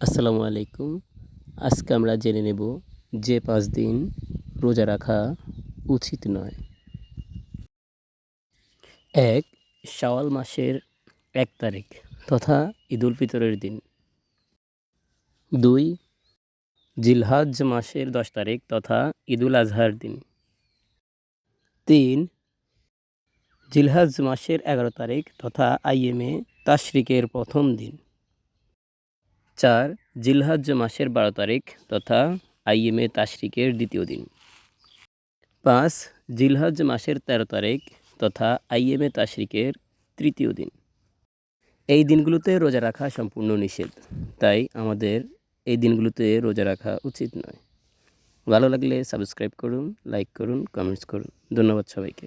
আসসালামু আলাইকুম। আজকে আমরা জেনে নেব যে পাঁচ দিন রোজা রাখা উচিত নয়। এক, শাওয়াল মাসের এক তারিখ তথা ঈদুল ফিতরের দিন। দুই, জিলহাজ মাসের দশ তারিখ তথা ঈদুল আজহার দিন। তিন, জিলহাজ মাসের এগারো তারিখ তথা আইএমএ তাশরিকের প্রথম দিন। চার জিলহাজ মাসের বারো তারিখ তথা আইএমএ তাশরিকের দ্বিতীয় দিন। পাঁচ জিলহাজ মাসের তেরো তারিখ তথা আইএমএ তাশরিকের তৃতীয় দিন। এই দিনগুলোতে রোজা রাখা সম্পূর্ণ নিষেধ, তাই আমাদের এই দিনগুলোতে রোজা রাখা উচিত নয়। ভালো লাগলে সাবস্ক্রাইব করুন, লাইক করুন, কমেন্টস করুন। ধন্যবাদ সবাইকে।